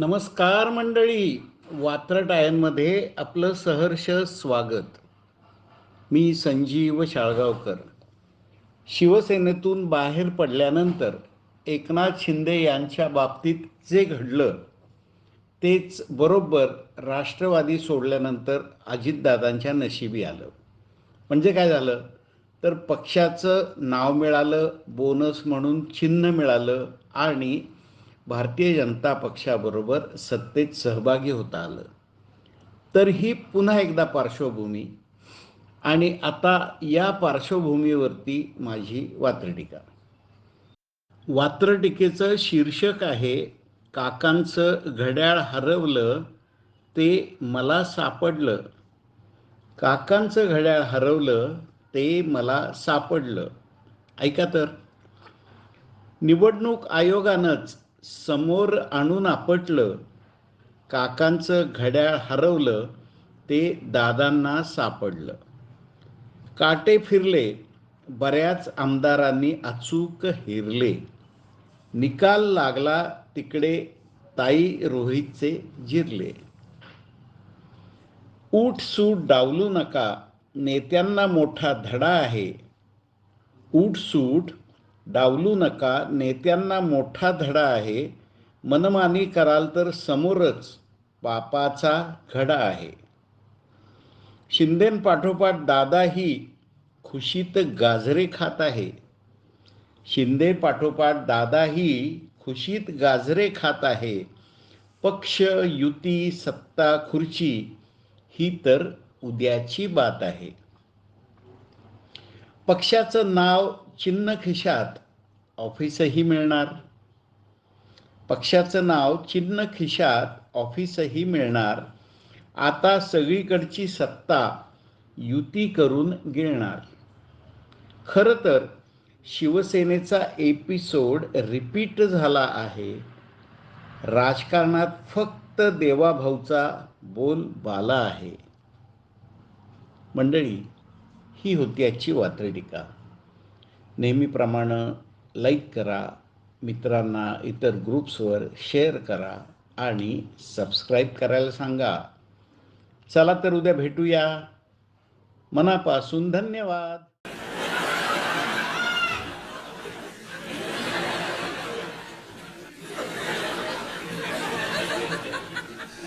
नमस्कार मंडळी. वात्रटायांमध्ये आपलं सहर्ष स्वागत. मी संजीव शाळगावकर. शिवसेनेतून बाहेर पडल्यानंतर एकनाथ शिंदे यांच्या बाबतीत जे घडलं तेच बरोबर राष्ट्रवादी सोडल्यानंतर अजितदादांच्या नशिबी आलं. म्हणजे काय झालं? तर पक्षाचं नाव मिळालं बोनस म्हणून चिन्ह मिळालं आणि भारतीय जनता पक्षाबरोबर सत्तेत सहभागी होता आलं. तर ही पुन्हा एकदा पार्श्वभूमी आणि आता या पार्श्वभूमीवरती माझी वात्रटिका. वात्रटिकेचं शीर्षक आहे काकांचं घड्याळ हरवलं ते मला सापडलं. काकांचं घड्याळ हरवलं ते मला सापडलं. ऐका तर. निवडणूक आयोगानंच समोर आणून आपटलं काकांचं घड्याळ हरवलं ते दादांना सापडलं. काटे फिरले बऱ्याच आमदारांनी अचूक हिरले. निकाल लागला तिकडे ताई रोहितचे जिरले. ऊठ सूट डावलू नका नेत्यांना मोठा धडा आहे. ऊठ सूट डावलू नका नेत्यांना मोठा धडा आहे मनमानी कराल तर समोरच पापाचा घडा आहे. शिंदेपाठोपाठ दादाही खुशीत गाजरे खात आहे. शिंदे पाठोपाठ दादाही खुशीत गाजरे खात आहे. पक्ष युती सत्ता खुर्ची ही तर उद्याची बात आहे. पक्षाचं नाव चिन्ह खिशात ऑफिसही मिळणार. पक्षाचं नाव चिन्ह खिशात ऑफिसही मिळणार. आता सगळीकडची सत्ता युती करून गिळणार. खरं तर शिवसेनेचा एपिसोड रिपीट झाला आहे. राजकारणात फक्त देवाभाऊचा बोल बाला आहे. मंडळी ही होती आजची वात्रटिका. नेहमीप्रमाणे लाईक करा मित्रांना इतर ग्रुप्सवर शेअर करा आणि सबस्क्राईब करायला सांगा. चला तर उद्या भेटूया. मनापासून धन्यवाद.